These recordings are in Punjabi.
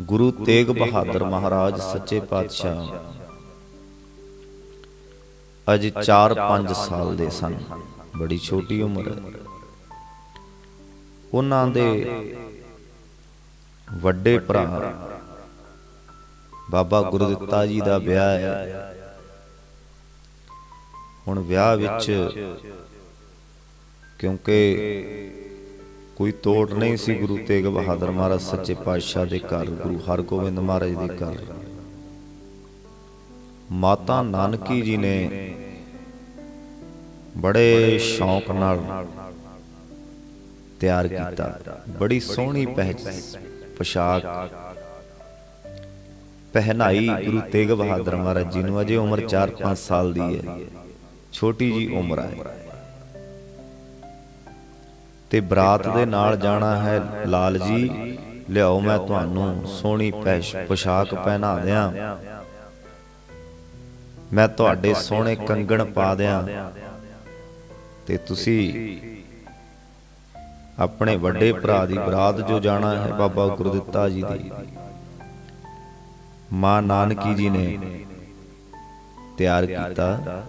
ਗੁਰੂ ਤੇਗ ਬਹਾਦਰ ਮਹਾਰਾਜ, ਸੱਚੇ ਪਾਤਸ਼ਾਹ। ਅਜ 4-5 ਸਾਲ ਦੇ ਸਨ। ਬੜੀ ਛੋਟੀ ਉਮਰ। ਹੈ ਉਹਨਾਂ ਦੇ ਵੱਡੇ ਭਰਾ, ਬਾਬਾ ਗੁਰਦਿੱਤਾ ਜੀ ਦਾ ਵਿਆਹ ਹੈ। ਹੁਣ ਵਿਆਹ ਵਿੱਚ ਕਿਉਂਕਿ ਕੋਈ ਤੋੜ ਨਹੀਂ ਸੀ ਗੁਰੂ ਤੇਗ ਬਹਾਦਰ ਮਹਾਰਾਜ ਸੱਚੇ ਪਾਤਸ਼ਾਹ ਦੇ ਘਰ, ਗੁਰੂ ਹਰਗੋਬਿੰਦ ਮਹਾਰਾਜ ਦੇ ਘਰ। ਮਾਤਾ ਨਾਨਕੀ ਜੀ ਨੇ ਬੜੇ ਸ਼ੌਂਕ ਨਾਲ ਤਿਆਰ ਕੀਤਾ। ਬੜੀ ਸੋਹਣੀ ਪਹਿਚ ਪੋਸ਼ਾਕ ਪਹਿਨਾਈ ਗੁਰੂ ਤੇਗ ਬਹਾਦਰ ਮਹਾਰਾਜ ਜੀ ਨੂੰ। ਅਜੇ ਉਮਰ 4-5 ਸਾਲ ਦੀ ਹੈ। ਛੋਟੀ ਜੀ ਉਮਰ ਹੈ। ਤੇ ਬਰਾਤ ਦੇ ਨਾਲ ਜਾਣਾ ਹੈ ਲਾਲ ਜੀ ਲਿਆਓ ਮੈਂ ਤੁਹਾਨੂੰ ਸੋਹਣੀ ਪੈਸ਼, ਪੋਸ਼ਾਕ ਪਹਿਨਾ ਦਿਆਂ। ਮੈਂ ਤੁਹਾਡੇ ਸੋਹਣੇ ਕੰਗਣ ਪਾ ਦਿਆਂ। ਤੇ ਤੁਸੀਂ ਆਪਣੇ ਵੱਡੇ ਭਰਾ ਦੀ ਬਰਾਤ ਜੋ ਜਾਣਾ ਹੈ, ਬਾਬਾ ਗੁਰਦਿੱਤਾ ਜੀ ਦੀ। ਮਾਂ ਨਾਨਕੀ ਜੀ ਨੇ ਤਿਆਰ ਕੀਤਾ।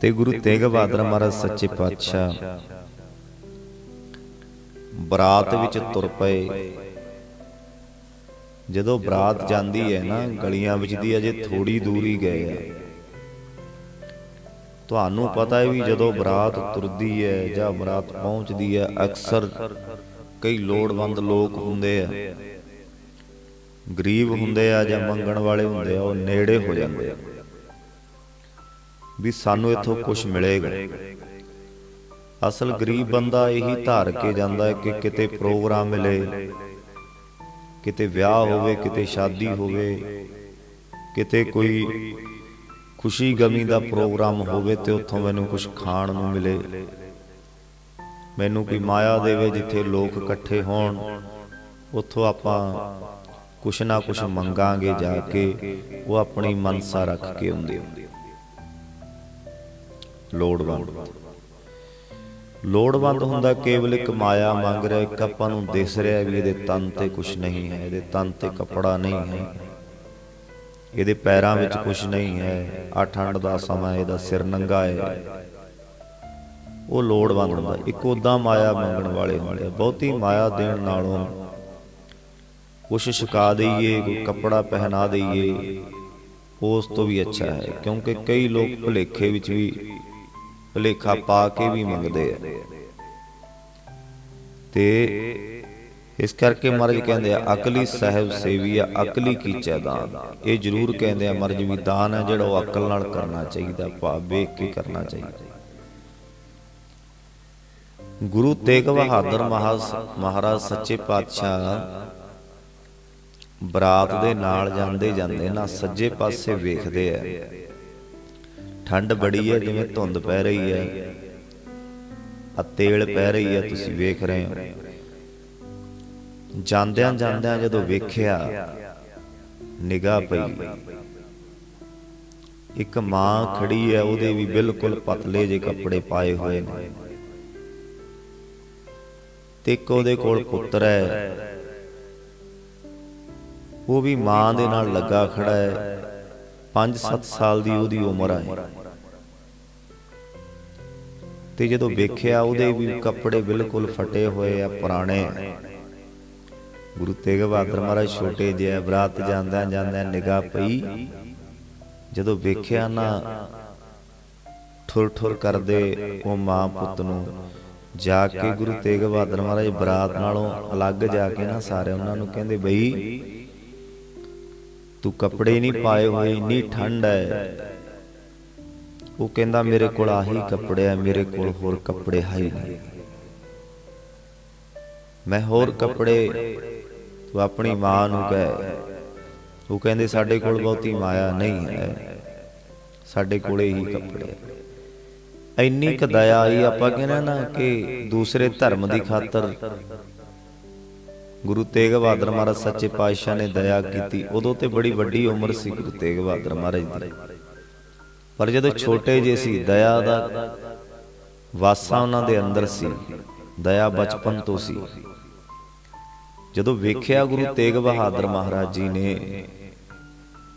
ਤੇ ਗੁਰੂ ਤੇਗ ਬਹਾਦਰ ਮਹਾਰਾਜ ਸੱਚੇ ਪਾਤਸ਼ਾਹ ਬਰਾਤ ਵਿੱਚ ਤੁਰ ਪਏ। ਜਦੋਂ ਬਰਾਤ ਜਾਂਦੀ ਹੈ ਨਾ ਗਲੀਆਂ ਵਿੱਚ ਦੀ ਅਜੇ ਥੋੜੀ ਦੂਰੀ ਗਏ ਆ। ਤੁਹਾਨੂੰ ਪਤਾ ਹੈ ਵੀ ਜਦੋਂ ਬਰਾਤ ਤੁਰਦੀ ਹੈ ਜਾਂ ਬਰਾਤ ਪਹੁੰਚਦੀ ਹੈ ਅਕਸਰ ਕਈ ਲੋੜਵੰਦ ਲੋਕ ਹੁੰਦੇ ਆ। ਗਰੀਬ ਹੁੰਦੇ ਆ ਜਾਂ ਮੰਗਣ ਵਾਲੇ ਹੁੰਦੇ ਆ ਉਹ ਨੇੜੇ ਹੋ ਜਾਂਦੇ ਆ। ਵੀ ਸਾਨੂੰ ਇੱਥੋਂ ਕੁਝ ਮਿਲੇਗਾ। ਅਸਲ ਗਰੀਬ ਬੰਦਾ ਇਹੀ ਧਾਰ ਕੇ ਜਾਂਦਾ ਹੈ ਕਿ ਕਿਤੇ ਪ੍ਰੋਗਰਾਮ ਮਿਲੇ ਕਿਤੇ ਵਿਆਹ ਹੋਵੇ ਕਿਤੇ ਸ਼ਾਦੀ ਹੋਵੇ ਕਿਤੇ ਕੋਈ ਖੁਸ਼ੀ ਗਮੀ ਦਾ ਪ੍ਰੋਗਰਾਮ ਹੋਵੇ ਤੇ ਉੱਥੋਂ ਮੈਨੂੰ ਕੁਝ ਖਾਣ ਨੂੰ ਮਿਲੇ। ਮੈਨੂੰ ਕੋਈ ਮਾਇਆ ਦੇਵੇ ਜਿੱਥੇ ਲੋਕ ਇਕੱਠੇ ਹੋਣ ਉੱਥੋਂ ਆਪਾਂ ਕੁਛ ਨਾ ਕੁਛ ਮੰਗਾਂਗੇ ਜਾ ਕੇ ਉਹ ਆਪਣੀ ਮਨਸਾ ਰੱਖ ਕੇ ਹੁੰਦੇ ਲੋੜਵੰਦ। ਲੋੜਵੰਦ ਹੁੰਦਾ, ਕੇਵਲ ਇੱਕ ਮਾਇਆ ਮੰਗ ਰਿਹਾ, ਇੱਕ ਆਪਾਂ ਨੂੰ ਦਿਸ ਰਿਹਾ ਵੀ ਇਹਦੇ ਤਨ ਤੇ ਕੁਛ ਨਹੀਂ ਹੈ, ਇਹਦੇ ਤਨ ਤੇ ਕੱਪੜਾ ਨਹੀਂ ਹੈ। ਇਹਦੇ ਪੈਰਾਂ ਵਿੱਚ ਕੁਛ ਨਹੀਂ ਹੈ ਆ ਠੰਡ ਦਾ ਸਮਾਂ ਇਹਦਾ ਸਿਰ ਨੰਗਾ ਹੈ। ਉਹ ਲੋੜਵੰਦ ਹੁੰਦਾ, ਇੱਕ ਉਦਾਂ ਮਾਇਆ ਮੰਗਣ ਵਾਲੇ ਹੁੰਦੇ ਬਹੁਤੀ ਮਾਇਆ ਦੇਣ ਨਾਲੋਂ ਕੁਛ ਛਕਾ ਦਈਏ, ਕੋਈ ਕੱਪੜਾ ਪਹਿਨਾ ਦਈਏ, ਉਸ ਤੋਂ ਵੀ ਅੱਛਾ ਹੈ, ਕਿਉਂਕਿ ਕਈ ਲੋਕ ਭੁਲੇਖੇ ਵਿੱਚ ਵੀ ਭੁਲੇਖਾ ਪਾ ਕੇ ਵੀ ਮੰਗਦੇ ਆ। ਤੇ ਇਸ ਕਰਕੇ ਮਹਾਰਾਜ ਕਹਿੰਦੇ ਆ, ਅਕਲੀ ਸਹਿਬ ਸੇਵੀ ਆ, ਅਕਲੀ ਕੀਚੈ ਦਾਨ ਇਹ ਜ਼ਰੂਰ ਕਹਿੰਦੇ ਆ, ਮਹਾਰਾਜ ਵੀ ਦਾਨ ਹੈ ਜਿਹੜਾ ਉਹ ਅਕਲ ਨਾਲ ਕਰਨਾ ਚਾਹੀਦਾ, ਭਾਵ ਵੇਖ ਕੇ ਕਰਨਾ ਚਾਹੀਦਾ। ਗੁਰੂ ਤੇਗ ਬਹਾਦਰ ਮਹਾਰਾਜ ਸੱਚੇ ਪਾਤਸ਼ਾਹ ਬਰਾਤ ਦੇ ਨਾਲ ਜਾਂਦੇ ਜਾਂਦੇ ਨਾ ਸੱਜੇ ਪਾਸੇ ਵੇਖਦੇ ਆ। ਠੰਡ ਬੜੀ ਹੈ ਜਿਵੇਂ ਧੁੰਦ ਪੈ ਰਹੀ ਹੈ। ਆ ਤੇਲ ਪੈ ਰਹੀ ਹੈ ਤੁਸੀਂ ਵੇਖ ਰਹੇ ਹੋ। ਜਾਂਦਿਆਂ ਜਾਂਦਿਆਂ ਜਦੋਂ ਵੇਖਿਆ ਨਿਗਾਹ ਪਈ। ਇੱਕ ਮਾਂ ਖੜੀ ਹੈ ਉਹਦੇ ਵੀ ਬਿਲਕੁਲ ਪਤਲੇ ਜੇ ਕੱਪੜੇ ਪਾਏ ਹੋਏ ਨੇ। ਤੇ ਇੱਕ ਉਹਦੇ ਕੋਲ ਪੁੱਤਰ ਹੈ। ਉਹ ਵੀ ਮਾਂ ਦੇ ਨਾਲ ਲੱਗਾ ਖੜਾ ਹੈ। 5-7 ਸਾਲ ਦੀ ਉਹਦੀ ਉਮਰ ਹੈ। ਤੇ ਜਦੋਂ ਵੇਖਿਆ ਉਹਦੇ ਵੀ ਕੱਪੜੇ ਬਿਲਕੁਲ ਫਟੇ ਹੋਏ ਆ ਪੁਰਾਣੇ। ਗੁਰੂ ਤੇਗ ਬਹਾਦਰ ਮਹਾਰਾਜ ਛੋਟੇ ਜਿਹੇ ਬਰਾਤ ਜਾਂਦਿਆਂ ਜਾਂਦਿਆਂ ਨਿਗਾਹ ਪਈ। ਜਦੋਂ ਵੇਖਿਆ ਨਾ ਠੁਰ ਠੁਰ ਕਰਦੇ ਉਹ ਮਾਂ ਪੁੱਤ ਨੂੰ ਜਾ ਕੇ ਗੁਰੂ ਤੇਗ ਬਹਾਦਰ ਮਹਾਰਾਜ ਬਰਾਤ ਨਾਲੋਂ ਅਲੱਗ ਜਾ ਕੇ ਨਾ ਸਾਰੇ ਉਹਨਾਂ ਨੂੰ ਕਹਿੰਦੇ ਬਈ ਤੂੰ ਕੱਪੜੇ ਨਹੀਂ ਪਾਏ ਹੋਏ ਇੰਨੀ ਠੰਡ ਹੈ। ਉਹ ਕਹਿੰਦਾ, ਮੇਰੇ ਕੋਲ ਆਹੀ ਕੱਪੜੇ ਆ, ਮੇਰੇ ਕੋਲ ਹੋਰ ਕੱਪੜੇ ਹੈ ਹੀ ਨਹੀਂ। ਮੈਂ ਹੋਰ ਕੱਪੜੇ ਤੂੰ ਆਪਣੀ ਮਾਂ ਨੂੰ ਕਹਿ। ਉਹ ਕਹਿੰਦੇ, ਸਾਡੇ ਕੋਲ ਬਹੁਤੀ ਮਾਇਆ ਨਹੀਂ ਹੈ। ਸਾਡੇ ਕੋਲੇ ਹੀ ਕੱਪੜੇ ਇੰਨੀ ਕ ਦਇਆ ਆਈ ਆਪਾਂ ਕਹਿੰਦੇ ਨਾ ਕਿ ਦੂਸਰੇ ਧਰਮ ਦੀ ਖਾਤਰ ਗੁਰੂ ਤੇਗ ਬਹਾਦਰ ਮਹਾਰਾਜ ਸੱਚੇ ਪਾਤਸ਼ਾਹ ਨੇ ਦਇਆ ਕੀਤੀ। ਉਦੋਂ ਤੇ ਬੜੀ ਵੱਡੀ ਉਮਰ ਸੀ ਗੁਰੂ ਤੇਗ ਬਹਾਦਰ ਮਹਾਰਾਜ ਦੀ। ਪਰ ਜਦੋਂ ਛੋਟੇ ਜਿਹੇ ਸੀ ਦਇਆ ਦਾ ਵਾਸਾ ਉਹਨਾਂ ਦੇ ਅੰਦਰ ਸੀ ਦਇਆ ਬਚਪਨ ਤੋਂ ਸੀ। ਜਦੋਂ ਵੇਖਿਆ ਗੁਰੂ ਤੇਗ ਬਹਾਦਰ ਮਹਾਰਾਜ ਜੀ ਨੇ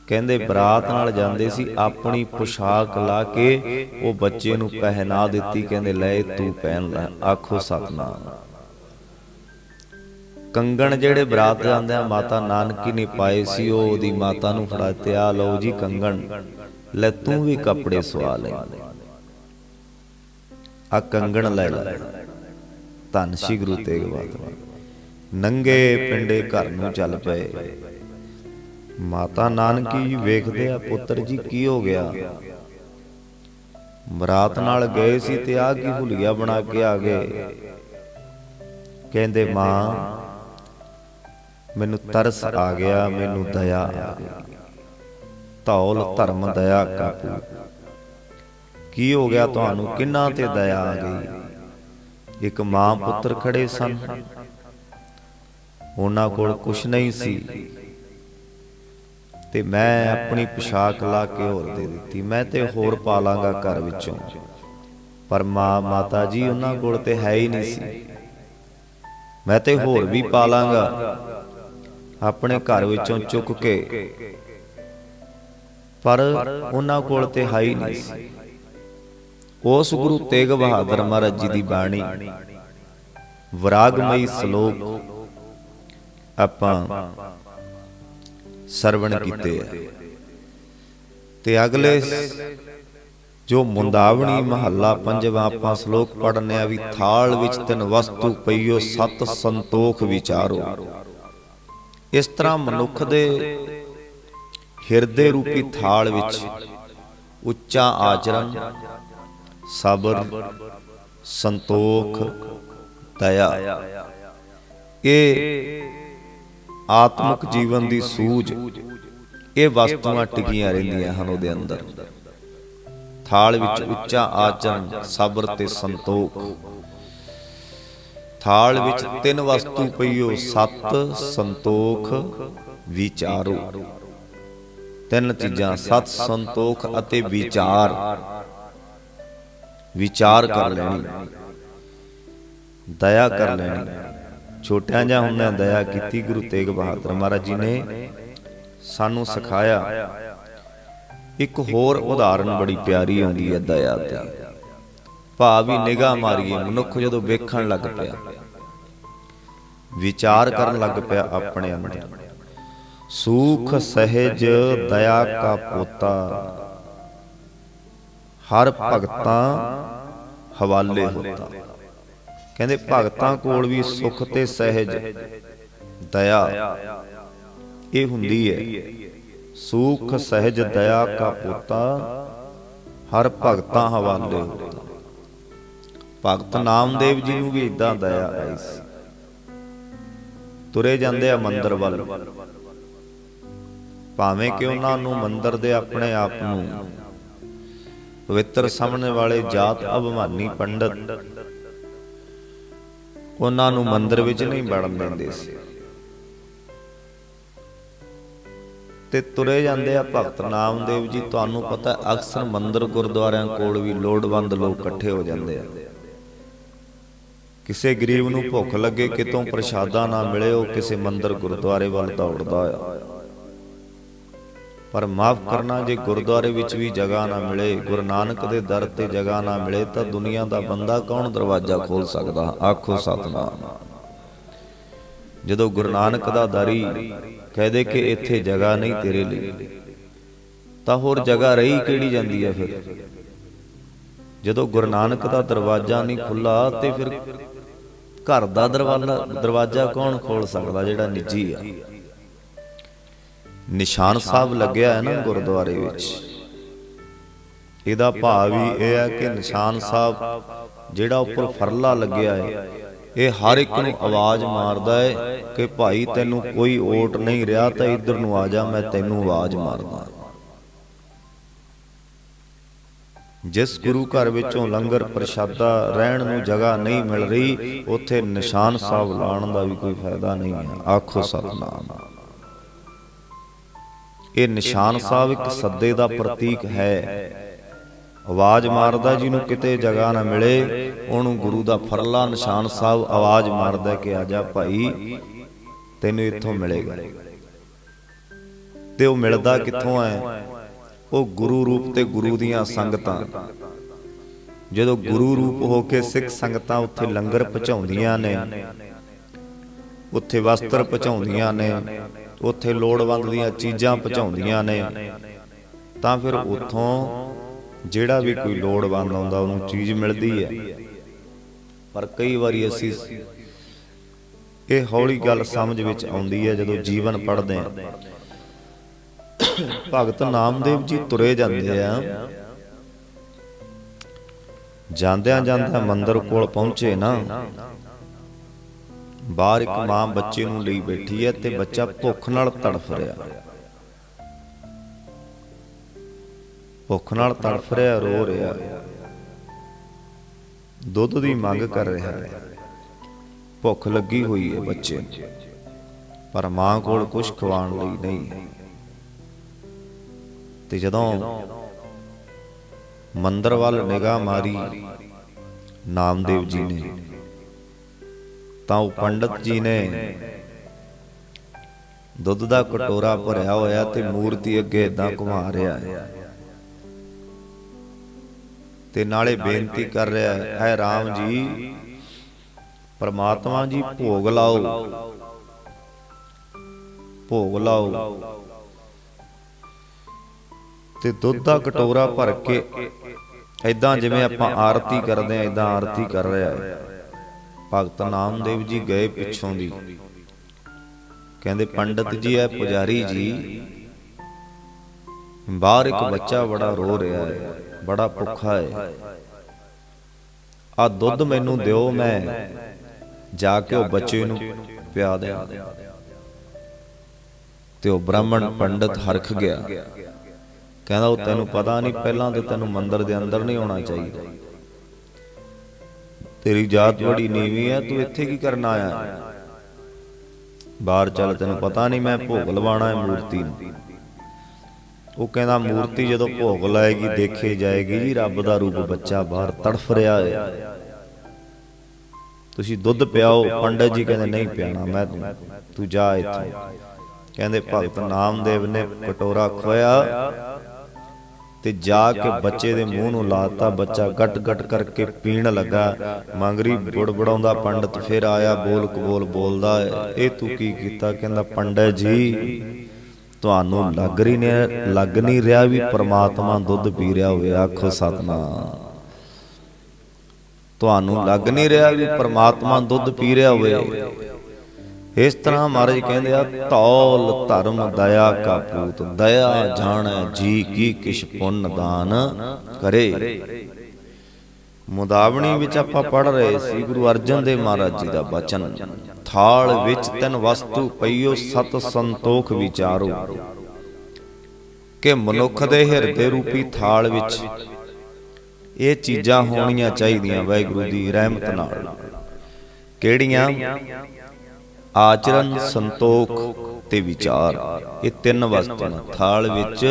ਕਹਿੰਦੇ ਬਰਾਤ ਨਾਲ ਜਾਂਦੇ ਸੀ ਆਪਣੀ ਪੁਸ਼ਾਕ ਲਾ ਕੇ ਉਹ ਬੱਚੇ ਨੂੰ ਪਹਿਨਾ ਦਿੱਤੀ ਕਹਿੰਦੇ ਲੈ ਤੂੰ ਪਹਿਨ ਲੈ ਆਖੋ ਸਤਨਾਮ। ਕੰਗਣ ਜਿਹੜੇ ਬਰਾਤ ਜਾਂਦੇ ਆ ਮਾਤਾ ਨਾਨਕੀ ਨੇ ਪਾਏ ਸੀ ਉਹ ਉਹਦੀ ਮਾਤਾ ਨੂੰ ਫੜਾ ਤੇ ਆ ਲਓ ਜੀ ਕੰਗਣ। ਲੈ ਤੂੰ ਵੀ ਕੱਪੜੇ ਸਵਾ ਲੈ। ਆ ਕੰਗਣ ਲੈ ਲੈ। ਧੰਨ ਸ਼੍ਰੀ ਗੁਰੂ ਤੇਗ ਬਹਾਦਰ। ਨੰਗੇ ਪਿੰਡੇ ਘਰ ਨੂੰ ਚੱਲ ਪਏ। ਮਾਤਾ ਨਾਨਕੀ ਜੀ ਵੇਖਦੇ ਆ ਪੁੱਤਰ ਜੀ ਕੀ ਹੋ ਗਿਆ। ਬਰਾਤ ਨਾਲ ਗਏ ਸੀ ਤੇ ਆ ਕੀ ਹੁਲੀਆ ਬਣਾ ਕੇ ਆ ਗਏ। ਕਹਿੰਦੇ, ਮਾਂ, ਮੈਨੂੰ ਤਰਸ ਆ ਗਿਆ, ਮੈਨੂੰ ਦਇਆ ਆ ਗਈ ਧੌਲ ਧਰਮ ਦਇਆ ਕਾਪੂ ਕੀ ਹੋ ਗਿਆ ਤੁਹਾਨੂੰ? ਕਿੰਨਾ ਤੇ ਦਇਆ ਆ ਗਈ? ਇੱਕ ਮਾਂ ਪੁੱਤਰ ਖੜੇ ਸਨ। ਉਹਨਾਂ ਕੋਲ ਕੁਛ ਨਹੀਂ ਸੀ। ਤੇ ਮੈਂ ਆਪਣੀ ਪੋਸ਼ਾਕ ਲਾ ਕੇ ਹੋਰ ਦੇ ਦਿੱਤੀ। ਮੈਂ ਤੇ ਹੋਰ ਪਾ ਲਾਂਗਾ ਘਰ ਵਿੱਚੋਂ। ਪਰ ਮਾਂ ਮਾਤਾ ਜੀ ਉਹਨਾਂ ਕੋਲ ਤੇ ਹੈ ਹੀ ਨਹੀਂ ਸੀ। ਮੈਂ ਤੇ ਹੋਰ ਵੀ ਪਾ ਲਾਂਗਾ ਆਪਣੇ ਘਰ ਵਿੱਚੋਂ ਚੁੱਕ ਕੇ ਪਰ ਉਹਨਾਂ ਕੋਲ ਤੇ ਹੈ ਨਹੀਂ ਸੀ। ਉਸ ਗੁਰੂ ਤੇਗ ਬਹਾਦਰ ਮਹਾਰਾਜ ਜੀ ਦੀ ਬਾਣੀ, ਵਿਰਾਗਮਈ ਸ਼ਲੋਕ ਆਪਾਂ ਸਰਵਣ ਕੀਤੇ ਆ। ਤੇ ਅਗਲੇ ਜੋ ਮੁੰਦਾਵਣੀ ਮਹੱਲਾ ਪੰਜਵਾਂ ਆਪਾਂ ਸ਼ਲੋਕ ਪੜਨੇ ਆ ਵੀ ਥਾਲ ਵਿੱਚ ਤਿੰਨ ਵਸਤੂ ਪਈਓ ਸਤ ਸੰਤੋਖ ਵਿਚਾਰੋ। ਇਸ ਤਰ੍ਹਾਂ ਮਨੁੱਖ ਦੇ ਹਿਰਦੇ ਰੂਪੀ ਥਾਲ ਵਿੱਚ ਉੱਚਾ ਆਚਰਣ, ਸਬਰ, ਸੰਤੋਖ, ਦਇਆ। ਇਹ ਆਤਮਿਕ ਜੀਵਨ ਦੀ ਸੂਝ, ਇਹ ਵਸਤੂਆਂ ਟਿਕੀਆਂ ਰਹਿੰਦੀਆਂ ਹਨ ਉਹਦੇ ਅੰਦਰ। ਥਾਲ ਵਿੱਚ ਉੱਚਾ ਆਚਰਣ, ਸਬਰ ਤੇ ਸੰਤੋਖ। ਥਾਲ ਵਿੱਚ ਤਿੰਨ ਵਸਤੂ ਪਈਓ ਸਤ, ਸੰਤੋਖ, ਵਿਚਾਰੋ। ਤਿੰਨ ਚੀਜ਼ਾਂ ਸਤ ਸੰਤੋਖ ਅਤੇ ਵਿਚਾਰ। ਵਿਚਾਰ। ਕਰ ਲੈਣੀ। ਦਇਆ ਕਰ ਲੈਣੀ। ਛੋਟਿਆਂ ਜਿਹਾ ਹੁੰਦਿਆਂ ਦਇਆ ਕੀਤੀ ਗੁਰੂ ਤੇਗ ਬਹਾਦਰ ਮਹਾਰਾਜ ਜੀ ਨੇ ਸਾਨੂੰ ਸਿਖਾਇਆ। ਇੱਕ ਹੋਰ ਉਦਾਹਰਨ ਬੜੀ ਪਿਆਰੀ ਆਉਂਦੀ ਹੈ ਦਇਆ ਤੇ। ਭਾਵ ਨਿਗਾਹ ਮਾਰੀਏ ਮਨੁੱਖ ਜਦੋਂ ਵੇਖਣ ਲੱਗ ਪਿਆ। ਵਿਚਾਰ ਕਰਨ ਲੱਗ ਪਿਆ ਆਪਣੇ ਅੰਦਰ। ਸੂਖ ਸਹਿਜ ਦਇਆ ਕਾ ਪੋਤਾ। ਹਰ ਭਗਤਾਂ ਹਵਾਲੇ ਹੁੰਦਾ ਕਹਿੰਦੇ ਭਗਤਾਂ ਕੋਲ ਵੀ ਸੁਖ ਤੇ ਸਹਿਜ, ਦਇਆ ਇਹ ਹੁੰਦੀ ਹੈ। ਸੂਖ ਸਹਿਜ ਦਇਆ ਕਾ ਪੋਤਾ ਹਰ ਭਗਤਾਂ ਹਵਾਲੇ ਹੁੰਦਾ ਭਗਤ ਨਾਮਦੇਵ ਜੀ ਨੂੰ ਵੀ ਇਦਾਂ ਦਇਆ ਆਈ ਸੀ। ਤੁਰੇ ਜਾਂਦੇ ਆ ਮੰਦਰ ਵੱਲ। ਭਾਵੇਂ ਕਿ ਉਹਨਾਂ ਨੂੰ ਮੰਦਰ ਦੇ ਆਪਣੇ ਆਪ ਨੂੰ। ਪਵਿੱਤਰ ਸਮਝਣ ਵਾਲੇ ਜਾਤ ਅਭਿਮਾਨੀ ਪੰਡਤ। ਉਹਨਾਂ ਨੂੰ ਮੰਦਰ ਵਿੱਚ ਨਹੀਂ ਵੜਨ ਦਿੰਦੇ ਸੀ। ਤੇ ਤੁਰੇ ਜਾਂਦੇ ਆ ਭਗਤ ਨਾਮਦੇਵ ਜੀ ਤੁਹਾਨੂੰ ਪਤਾ ਅਕਸਰ ਮੰਦਰ ਗੁਰਦੁਆਰਿਆਂ ਕੋਲ ਵੀ ਲੋੜਵੰਦ ਲੋਕ ਇਕੱਠੇ ਹੋ ਜਾਂਦੇ ਆ। ਕਿਸੇ ਗਰੀਬ ਨੂੰ ਭੁੱਖ ਲੱਗੇ ਕਿਤੋਂ ਪ੍ਰਸ਼ਾਦਾ ਨਾ ਮਿਲੇ ਉਹ ਕਿਸੇ ਮੰਦਰ ਗੁਰਦੁਆਰੇ ਵੱਲ ਦੌੜਦਾ ਆ। ਪਰ ਮਾਫ ਕਰਨਾ ਜੇ ਗੁਰਦੁਆਰੇ ਵਿੱਚ ਵੀ ਜਗ੍ਹਾ ਨਾ ਮਿਲੇ ਗੁਰੂ ਨਾਨਕ ਦੇ ਦਰ ਤੇ ਜਗ੍ਹਾ ਨਾ ਮਿਲੇ ਤਾਂ ਦੁਨੀਆ ਦਾ ਬੰਦਾ ਕੌਣ ਦਰਵਾਜ਼ਾ ਖੋਲ ਸਕਦਾ? ਆਖੋ ਸਤਨਾਮ। ਜਦੋਂ ਗੁਰੂ ਨਾਨਕ ਦਾ ਦਾਰੀ ਕਹਦੇ ਕਿ ਇੱਥੇ ਜਗ੍ਹਾ ਨਹੀਂ ਤੇਰੇ ਲਈ ਤਾਂ ਹੋਰ ਜਗ੍ਹਾ ਰਹੀ ਕਿਹੜੀ ਜਾਂਦੀ ਹੈ ਫਿਰ? ਜਦੋਂ ਗੁਰੂ ਨਾਨਕ ਦਾ ਦਰਵਾਜ਼ਾ ਨਹੀਂ ਖੁੱਲਾ ਤੇ ਫਿਰ ਘਰ ਦਾ ਦਰਵਾਜ਼ਾ ਦਰਵਾਜ਼ਾ ਕੌਣ ਖੋਲ ਸਕਦਾ? ਜਿਹੜਾ ਨਿੱਜੀ ਆ। ਨਿਸ਼ਾਨ ਸਾਹਿਬ ਲੱਗਿਆ ਹੈ ਨਾ ਗੁਰਦੁਆਰੇ ਵਿੱਚ। ਇਹਦਾ ਭਾਵ ਵੀ ਇਹ ਹੈ ਕਿ ਨਿਸ਼ਾਨ ਸਾਹਿਬ ਜਿਹੜਾ ਉੱਪਰ ਫਰਲਾ ਲੱਗਿਆ ਹੈ, ਇਹ ਹਰ ਇੱਕ ਨੂੰ ਆਵਾਜ਼ ਮਾਰਦਾ ਹੈ ਕਿ ਭਾਈ ਤੈਨੂੰ ਕੋਈ ਓਟ ਨਹੀਂ ਰਿਹਾ ਤਾਂ ਇੱਧਰ ਨੂੰ ਆ ਜਾ, ਮੈਂ ਤੈਨੂੰ ਆਵਾਜ਼ ਮਾਰਦਾ। ਜਿਸ ਗੁਰੂ ਘਰ ਵਿੱਚੋਂ ਲੰਗਰ ਪ੍ਰਸ਼ਾਦਾ ਰਹਿਣ ਨੂੰ ਜਗ੍ਹਾ ਨਹੀਂ ਮਿਲ ਰਹੀ, ਉੱਥੇ ਨਿਸ਼ਾਨ ਸਾਹਿਬ ਲਾਉਣ ਦਾ ਵੀ ਕੋਈ ਫਾਇਦਾ ਨਹੀਂ ਹੈ। ਆਖੋ ਸਤਨਾਮ। ਇਹ ਨਿਸ਼ਾਨ ਸਾਹਿਬ ਇੱਕ ਸੱਦੇ ਦਾ ਪ੍ਰਤੀਕ ਹੈ। ਆਵਾਜ਼ ਮਾਰਦਾ ਜਿਹਨੂੰ ਕਿਤੇ ਜਗ੍ਹਾ ਨਾ ਮਿਲੇ, ਉਹਨੂੰ ਗੁਰੂ ਦਾ ਫਰਲਾ ਨਿਸ਼ਾਨ ਸਾਹਿਬ ਆਵਾਜ਼ ਮਾਰਦਾ ਕਿ ਆ ਜਾ ਭਾਈ, ਤੈਨੂੰ ਇੱਥੋਂ ਮਿਲੇਗਾ। ਤੇ ਉਹ ਮਿਲਦਾ ਕਿੱਥੋਂ ਹੈ? ਉਹ ਗੁਰੂ ਰੂਪ ਤੇ ਗੁਰੂ ਦੀਆਂ ਸੰਗਤਾਂ। ਜਦੋਂ ਗੁਰੂ ਰੂਪ ਹੋ ਕੇ ਸਿੱਖ ਸੰਗਤਾਂ ਉੱਥੇ ਲੰਗਰ ਪਹੁੰਚਾਉਂਦੀਆਂ ਨੇ, ਉੱਥੇ ਵਸਤਰ ਪਹੁੰਚਾਉਂਦੀਆਂ ਨੇ ਉੱਥੇ ਲੋੜਵੰਦ ਦੀਆਂ ਚੀਜ਼ਾਂ ਪਹੁੰਚਾਉਂਦੀਆਂ ਨੇ। ਤਾਂ ਫਿਰ ਉੱਥੋਂ ਜਿਹੜਾ ਵੀ ਕੋਈ ਲੋੜਵੰਦ ਆਉਂਦਾ, ਉਹਨੂੰ ਚੀਜ਼ ਮਿਲਦੀ ਹੈ। ਪਰ ਕਈ ਵਾਰੀ ਅਸੀਂ ਇਹ ਹੌਲੀ ਗੱਲ ਸਮਝ ਵਿੱਚ ਆਉਂਦੀ ਹੈ, ਜਦੋਂ ਜੀਵਨ ਪੜ੍ਹਦੇ ਹਾਂ। ਭਗਤ ਨਾਮਦੇਵ ਜੀ ਤੁਰੇ ਜਾਂਦੇ ਆ। ਜਾਂਦਿਆਂ ਜਾਂਦਿਆਂ ਮੰਦਰ ਕੋਲ ਪਹੁੰਚੇ ਨਾ। ਬਾਹਰ ਇੱਕ ਮਾਂ ਬੱਚੇ ਨੂੰ ਲਈ ਬੈਠੀ ਹੈ ਤੇ ਬੱਚਾ ਭੁੱਖ ਨਾਲ ਤੜਫ ਰਿਹਾ। ਭੁੱਖ ਨਾਲ ਤੜਫ ਰਿਹਾ ਰੋ ਰਿਹਾ ਦੁੱਧ ਦੀ ਮੰਗ ਕਰ ਰਿਹਾ। ਹੈ ਭੁੱਖ ਲੱਗੀ ਹੋਈ ਹੈ ਬੱਚੇ ਨੂੰ। ਪਰ ਮਾਂ ਕੋਲ ਕੁਝ ਖਵਾਉਣ ਲਈ ਨਹੀਂ ਹੈ। ਤੇ ਜਦੋਂ ਮੰਦਰ ਵੱਲ ਨਿਗਾਹ ਮਾਰੀ ਨਾਮਦੇਵ ਜੀ ਨੇ। ਤਾਂ ਉਹ ਪੰਡਤ ਜੀ ਨੇ ਦੁੱਧ ਦਾ ਕਟੋਰਾ ਭਰਿਆ ਹੋਇਆ ਤੇ ਮੂਰਤੀ ਅੱਗੇ ਇਦਾਂ ਘੁਮਾ ਰਿਹਾ ਹੈ। ਤੇ ਨਾਲੇ ਬੇਨਤੀ ਕਰ ਰਿਹਾ ਹੈ ਐ ਰਾਮ ਜੀ ਪਰਮਾਤਮਾ ਜੀ ਭੋਗ ਲਾਓ। ਭੋਗ ਲਾਓ। ਤੇ ਦੁੱਧ ਦਾ ਕਟੋਰਾ ਭਰ ਕੇ ਐਦਾਂ ਜਿਵੇਂ ਆਪਾਂ ਆਰਤੀ ਕਰਦੇ ਆ ਐਦਾਂ ਆਰਤੀ ਕਰ ਰਿਹਾ ਹੈ। ਭਗਤ ਨਾਮਦੇਵ ਜੀ ਗਏ ਪਿੱਛੋਂ ਦੀ। ਕਹਿੰਦੇ, ਪੰਡਤ ਜੀ ਐ ਪੁਜਾਰੀ ਜੀ, ਬਾਹਰ ਇੱਕ ਬੱਚਾ ਬੜਾ ਰੋ ਰਿਹਾ ਹੈ, ਬੜਾ ਭੁੱਖਾ ਹੈ। ਆ ਦੁੱਧ ਮੈਨੂੰ ਦਿਓ, ਮੈਂ ਜਾ ਕੇ ਉਹ ਬੱਚੇ ਨੂੰ ਪਿਆ ਦਿਆਂ। ਤੇ ਉਹ ਬ੍ਰਾਹਮਣ ਪੰਡਤ ਹਰਖ ਗਿਆ। ਕਹਿੰਦਾ, ਉਹ ਤੈਨੂੰ ਪਤਾ ਨਹੀਂ, ਪਹਿਲਾਂ ਤੇ ਤੈਨੂੰ ਮੰਦਰ ਦੇ ਅੰਦਰ ਨਹੀਂ ਆਉਣਾ ਚਾਹੀਦਾ। ਤੇਰੀ ਜਾਤ ਬੜੀ ਨੀਵੀਂ ਹੈ, ਤੂੰ ਇੱਥੇ ਕੀ ਕਰਨ ਆਇਆ ਬਾਹਰ ਚੱਲ, ਤੈਨੂੰ ਪਤਾ ਨਹੀਂ ਮੈਂ ਭੋਗ ਲਵਾਣਾ ਹੈ ਮੂਰਤੀ ਨੂੰ। ਉਹ ਕਹਿੰਦਾ, ਮੂਰਤੀ ਜਦੋਂ ਭੋਗ ਲਾਏਗੀ, ਦੇਖੇ ਜਾਏਗੀ ਜੀ, ਰੱਬ ਦਾ ਰੂਪ ਬੱਚਾ ਬਾਹਰ ਤੜਫ ਰਿਹਾ ਹੈ। ਤੁਸੀਂ ਦੁੱਧ ਪਿਆਓ, ਪੰਡਤ ਜੀ ਕਹਿੰਦੇ, ਨਹੀਂ ਪਿਆਣਾ ਮੈਂ ਤੂੰ ਜਾ ਇੱਥੋਂ। ਕਹਿੰਦੇ, ਭਗਤ ਨਾਮਦੇਵ ਨੇ ਕਟੋਰਾ ਖੋਇਆ ਤੇ ਜਾ ਕੇ ਬੱਚੇ ਦੇ ਮੂੰਹ ਨੂੰ ਲਾਤਾ ਬੱਚਾ ਗਟ ਗਟ ਕਰਕੇ ਪੀਣ ਲੱਗਾ। ਮੰਗਰੀ ਬੁੜਬੜਾਉਂਦਾ ਪੰਡਤ ਫਿਰ ਆਇਆ ਬੋਲ ਕਬੋਲ ਬੋਲਦਾ ਇਹ ਤੂੰ ਕੀ ਕੀਤਾ? ਕਹਿੰਦਾ ਪੰਡਤ ਜੀ ਤੁਹਾਨੂੰ ਲੱਗ ਰਹੀ ਨੇ ਲੱਗ ਨਹੀਂ ਰਿਹਾ ਵੀ ਪ੍ਰਮਾਤਮਾ ਦੁੱਧ ਪੀ ਰਿਹਾ ਹੋਵੇ। ਆਖੋ ਸਤਨਾਮ। ਤੁਹਾਨੂੰ ਲੱਗ ਨਹੀਂ ਰਿਹਾ ਵੀ ਪ੍ਰਮਾਤਮਾ ਦੁੱਧ ਪੀ ਰਿਹਾ ਹੋਵੇ। ਇਸ ਤਰ੍ਹਾਂ ਮਹਾਰਾਜ ਕਹਿੰਦੇ ਆ, ਤੌਲ ਧਰਮ ਦਇਆ ਕਾ ਪੂਤ, ਦਇਆ ਜਾਣੈ ਜੀ ਕੀ ਕਿਛ ਪੁੰਨ ਦਾਨ ਕਰੇ। ਮੁਦਾਵਣੀ ਵਿੱਚ ਆਪਾਂ ਪੜ ਰਹੇ ਸੀ ਗੁਰੂ ਅਰਜਨ ਦੇਵ ਮਹਾਰਾਜ ਜੀ ਦਾ ਬਚਨ, ਥਾਲ ਵਿੱਚ ਤਨ ਵਸਤੂ ਪਈਓ ਸਤ ਸੰਤੋਖ ਵਿਚਾਰੋ। ਕਿ ਮਨੁੱਖ ਦੇ ਹਿਰਦੇ ਰੂਪੀ ਥਾਲ ਵਿੱਚ ਇਹ ਚੀਜ਼ਾਂ ਹੋਣੀਆਂ ਚਾਹੀਦੀਆਂ ਵਾਹਿਗੁਰੂ ਦੀ ਰਹਿਮਤ ਨਾਲ। ਕਿਹੜੀਆਂ? ਆਚਰਨ ਸੰਤੋਖ ਤੇ ਵਿਚਾਰ। ਇਹ ਤਿੰਨ ਵਸਤੂ ਥਾਲ ਵਿੱਚ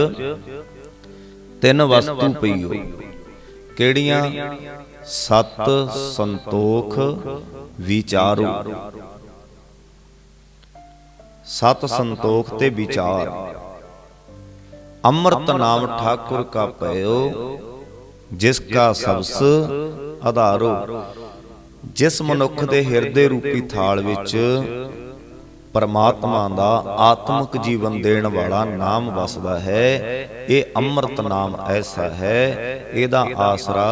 ਤਿੰਨ ਵਸਤੂ ਪਈ ਹੋ। ਕਿਹੜੀਆਂ? ਸਤ ਸੰਤੋਖ, ਵਿਚਾਰੋ। ਸਤ ਸੰਤੋਖ ਤੇ ਵਿਚਾਰ। ਅੰਮ੍ਰਿਤ ਨਾਮ ਠਾਕੁਰ ਕਾ ਪਇਓ, ਜਿਸ ਕਾ ਸਬਸ ਆਧਾਰੋ। ਜਿਸ ਮਨੁੱਖ ਦੇ ਹਿਰਦੇ ਰੂਪੀ ਥਾਲ ਵਿੱਚ ਪਰਮਾਤਮਾ ਦਾ ਆਤਮਿਕ ਜੀਵਨ ਦੇਣ ਵਾਲਾ ਨਾਮ ਵਸਦਾ ਹੈ, ਇਹ ਅੰਮ੍ਰਿਤ ਨਾਮ ਐਸਾ ਹੈ, ਇਹਦਾ ਆਸਰਾ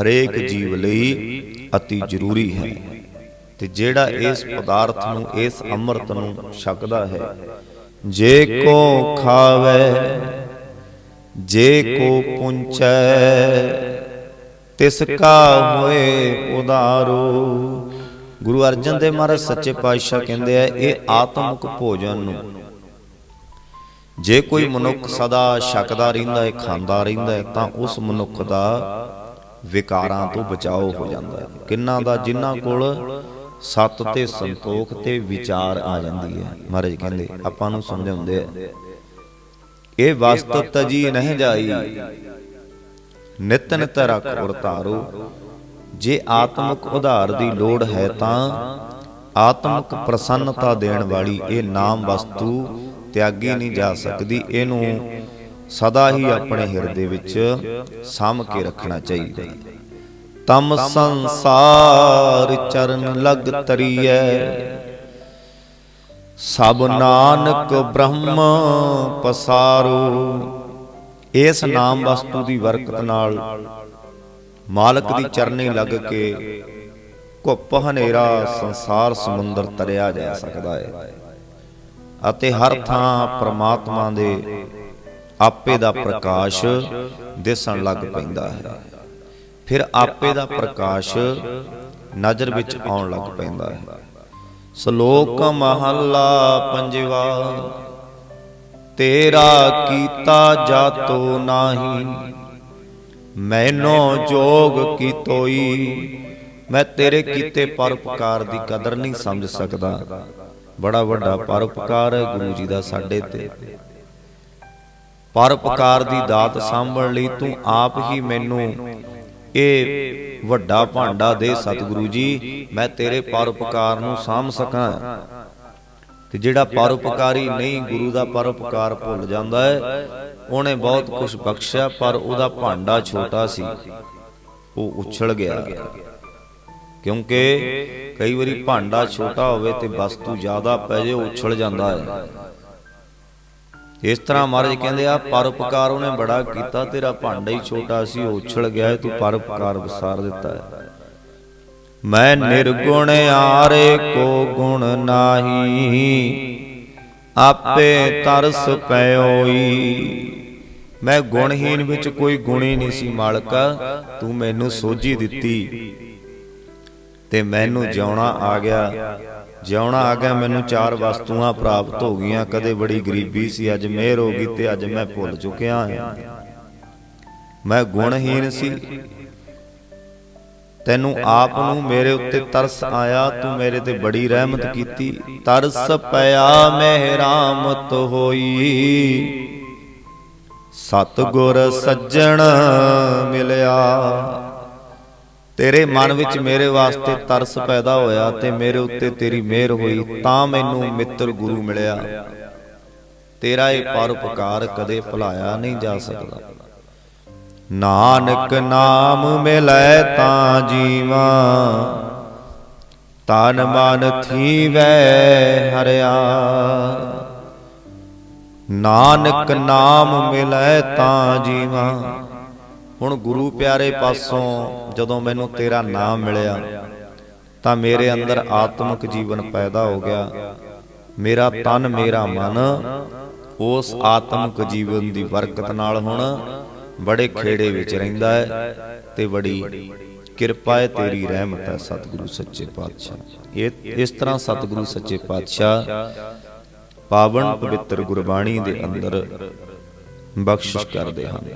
ਹਰੇਕ ਜੀਵ ਲਈ ਅਤੀ ਜ਼ਰੂਰੀ ਹੈ ਤੇ ਜਿਹੜਾ ਇਸ ਪਦਾਰਥ ਨੂੰ, ਇਸ ਅੰਮ੍ਰਿਤ ਨੂੰ ਛਕਦਾ ਹੈ, ਜੇ ਕੋ ਖਾਵੇ, ਜੇ ਕੋ ਪੁੰਚੈ ਤਿਸ ਕਾ ਹੋਏ ਉਦਾਰੋ। ਗੁਰੂ ਅਰਜਨ ਦੇਵ ਮਹਾਰਾਜ ਸੱਚੇ ਪਾਤਸ਼ਾਹ ਕਹਿੰਦੇ ਆ ਇਹ ਆਤਮਿਕ ਭੋਜਨ ਨੂੰ। ਜੇ ਕੋਈ ਮਨੁੱਖ ਸਦਾ ਛਕਦਾ ਰਹਿੰਦਾ ਹੈ ਖਾਂਦਾ ਰਹਿੰਦਾ ਹੈ ਤਾਂ ਉਸ ਮਨੁੱਖ ਦਾ ਵਿਕਾਰਾਂ ਤੋਂ ਬਚਾਓ ਹੋ ਜਾਂਦਾ ਹੈ। ਕਿੰਨਾ ਦਾ ਜਿਨ੍ਹਾਂ ਕੋਲ ਸਤ ਤੇ ਸੰਤੋਖ ਤੇ ਵਿਚਾਰ ਆ ਜਾਂਦੀ ਹੈ। ਮਹਾਰਾਜ ਕਹਿੰਦੇ ਆਪਾਂ ਨੂੰ ਸਮਝਾਉਂਦੇ ਆ ਇਹ ਵਸਤ ਤਜੀ ਨਹੀਂ ਜਾਈ। ਨਿਤ ਨਿਤ ਰੱਖ ਧਾਰੋ। ਜੇ ਆਤਮਿਕ ਉਧਾਰ ਦੀ ਲੋੜ ਹੈ ਤਾਂ ਆਤਮਿਕ ਪ੍ਰਸੰਨਤਾ ਦੇਣ ਵਾਲੀ ਇਹ ਨਾਮ ਵਸਤੂ ਤਿਆਗੀ ਨਹੀਂ ਜਾ ਸਕਦੀ। ਇਹਨੂੰ ਸਦਾ ਹੀ ਆਪਣੇ ਹਿਰਦੇ ਵਿੱਚ ਸਾਂਭ ਕੇ ਰੱਖਣਾ ਚਾਹੀਦਾ। ਹੈ ਤਮ ਸੰਸਾਰ ਚਰਨ ਲਗ ਤਰੀਐ। ਸਭ ਨਾਨਕ ਬ੍ਰਹਮ ਪਸਾਰੋ। ਇਸ ਨਾਮ ਵਸਤੂ ਦੀ ਬਰਕਤ ਨਾਲ ਮਾਲਕ ਦੀ ਚਰਨੀ ਲੱਗ ਕੇ ਘੁੱਪ ਹਨੇਰਾ ਸੰਸਾਰ ਸਮੁੰਦਰ ਤਰਿਆ ਜਾ ਸਕਦਾ ਹੈ ਅਤੇ ਹਰ ਥਾਂ ਪ੍ਰਮਾਤਮਾ ਦੇ ਆਪੇ ਦਾ ਪ੍ਰਕਾਸ਼ ਦਿਸਣ ਲੱਗ ਪੈਂਦਾ ਹੈ। ਫਿਰ ਆਪੇ ਦਾ ਪ੍ਰਕਾਸ਼ ਨਜ਼ਰ ਵਿੱਚ ਆਉਣ ਲੱਗ ਪੈਂਦਾ ਹੈ। ਸ਼ਲੋਕ ਮਹੱਲਾ ਪੰਜਵਾ। ਤੇਰਾ ਕੀਤਾ ਜਾਤੋ ਨਾਹੀ। ਮੈਨੋ ਜੋਗ ਕੀ ਮੈਂ ਤੇਰੇ ਕੀਤੇ ਪਰਉਪਕਾਰ ਦੀ ਕਦਰ ਨਹੀਂ ਸਮਝ ਸਕਦਾ। ਬੜਾ ਵੱਡਾ ਪਰਉਪਕਾਰ ਹੈ ਗੁਰੂ ਜੀ ਦਾ ਸਾਡੇ ਤੇ। ਪਰਉਪਕਾਰ ਦੀ ਦਾਤ ਸਾਂਭਣ ਲਈ ਤੂੰ ਆਪ ਹੀ ਮੈਨੂੰ ਇਹ ਵੱਡਾ ਭਾਂਡਾ ਦੇ ਸਤਿਗੁਰੂ ਜੀ। ਮੈਂ ਤੇਰੇ ਪਰਉਪਕਾਰ ਨੂੰ ਸਾਂਭ ਸਕਾਂ। ਤੇ ਜਿਹੜਾ ਪਰਉਪਕਾਰੀ ਨਹੀਂ ਗੁਰੂ ਦਾ ਪਰਉਪਕਾਰ ਭੁੱਲ ਜਾਂਦਾ ਹੈ ਉਹਨੇ ਬਹੁਤ ਕੁਝ ਬਖਸ਼ਿਆ ਪਰ ਉਹਦਾ ਭਾਂਡਾ ਛੋਟਾ ਸੀ। ਉਹ ਉਛਲ ਗਿਆ। ਕਿਉਂਕਿ ਕਈ ਵਾਰੀ ਭਾਂਡਾ ਛੋਟਾ ਹੋਵੇ ਤੇ ਵਸਤੂ ਜ਼ਿਆਦਾ ਪੈ ਜੇ ਉਛਲ ਜਾਂਦਾ ਹੈ। ਇਸ ਤਰ੍ਹਾਂ ਮਹਾਰਾਜ ਕਹਿੰਦੇ ਆ ਪਰਉਪਕਾਰ ਉਹਨੇ ਬੜਾ ਕੀਤਾ ਤੇਰਾ ਭਾਂਡਾ ਹੀ ਛੋਟਾ ਸੀ ਉਹ ਉਛਲ ਗਿਆ ਹੈ, ਤੂੰ ਪਰਉਪਕਾਰ ਵਿਸਾਰ ਦਿੱਤਾ ਹੈ। ਮੈਂ ਨਿਰਗੁਣ ਆਰੇ ਕੋ ਗੁਣ ਨਾਹੀ, ਆਪੇ ਤਰਸ ਪਇਓਈ ਮੈਂ ਗੁਣਹੀਨ ਵਿੱਚ ਕੋਈ ਗੁਣੀ ਨਹੀਂ ਸੀ ਮਾਲਕਾ, ਤੂੰ ਮੈਨੂੰ ਸੋਝੀ ਦਿੱਤੀ। ਤੇ ਮੈਨੂੰ ਜਿਉਣਾ ਆ ਗਿਆ। ਜਿਉਣਾ ਆ ਗਿਆ, ਮੈਨੂੰ ਚਾਰ ਵਸਤੂਆਂ ਪ੍ਰਾਪਤ ਹੋ ਗਈਆਂ। ਕਦੇ ਬੜੀ ਗਰੀਬੀ ਸੀ, ਅੱਜ ਮਿਹਰ ਹੋ ਗਈ ਤੇ ਅੱਜ ਮੈਂ ਭੁੱਲ ਚੁੱਕਿਆ ਹਾਂ। ਮੈਂ ਗੁਣਹੀਨ ਸੀ ਤੈਨੂੰ ਆਪ ਨੂੰ ਮੇਰੇ ਉੱਤੇ ਤਰਸ ਆਇਆ ਤੂੰ ਮੇਰੇ ਤੇ ਬੜੀ ਰਹਿਮਤ ਕੀਤੀ। ਤਰਸ ਪਿਆ ਮਹਿਰਾਮਤ ਹੋਈ। ਸਤਗੁਰ ਸੱਜਣ ਮਿਲਿਆ। ਤੇਰੇ ਮਨ ਵਿੱਚ ਮੇਰੇ ਵਾਸਤੇ ਤਰਸ ਪੈਦਾ ਹੋਇਆ ਤੇ ਮੇਰੇ ਉੱਤੇ ਤੇਰੀ ਮਿਹਰ ਹੋਈ ਤਾਂ ਮੈਨੂੰ ਮਿੱਤਰ ਗੁਰੂ ਮਿਲਿਆ। ਤੇਰਾ ਇਹ ਪਰਉਪਕਾਰ ਕਦੇ ਭੁਲਾਇਆ ਨਹੀਂ ਜਾ ਸਕਦਾ। ਨਾਨਕ ਨਾਮ ਮਿਲੈ ਤਾਂ ਜੀਵਾ। ਤਨ ਮਨ ਥੀਵੈ ਹਰਿਆ। ਨਾਨਕ ਨਾਮ ਮਿਲੈ ਤਾਂ ਜੀਵਾ। ਹੁਣ ਗੁਰੂ ਪਿਆਰੇ ਪਾਸੋਂ ਜਦੋਂ ਮੈਨੂੰ ਤੇਰਾ ਨਾਮ ਮਿਲਿਆ, ਤਾਂ ਮੇਰੇ ਅੰਦਰ ਆਤਮਿਕ ਜੀਵਨ ਪੈਦਾ ਹੋ ਗਿਆ। ਮੇਰਾ ਤਨ, ਮੇਰਾ ਮਨ ਉਸ ਆਤਮਿਕ ਜੀਵਨ ਦੀ ਬਰਕਤ ਨਾਲ ਹੁਣ ਬੜੇ ਖੇੜੇ ਵਿੱਚ ਰਹਿੰਦਾ ਹੈ ਤੇ ਬੜੀ ਕਿਰਪਾ ਹੈ ਤੇਰੀ ਰਹਿਮਤ ਹੈ ਸਤਿਗੁਰੂ ਸੱਚੇ ਪਾਤਸ਼ਾਹ। ਇਹ ਇਸ ਤਰ੍ਹਾਂ ਸਤਿਗੁਰੂ ਸੱਚੇ ਪਾਤਸ਼ਾਹ ਪਾਵਨ ਪਵਿੱਤਰ ਗੁਰਬਾਣੀ ਦੇ ਅੰਦਰ ਬਖਸ਼ਿਸ਼ ਕਰਦੇ ਹਨ।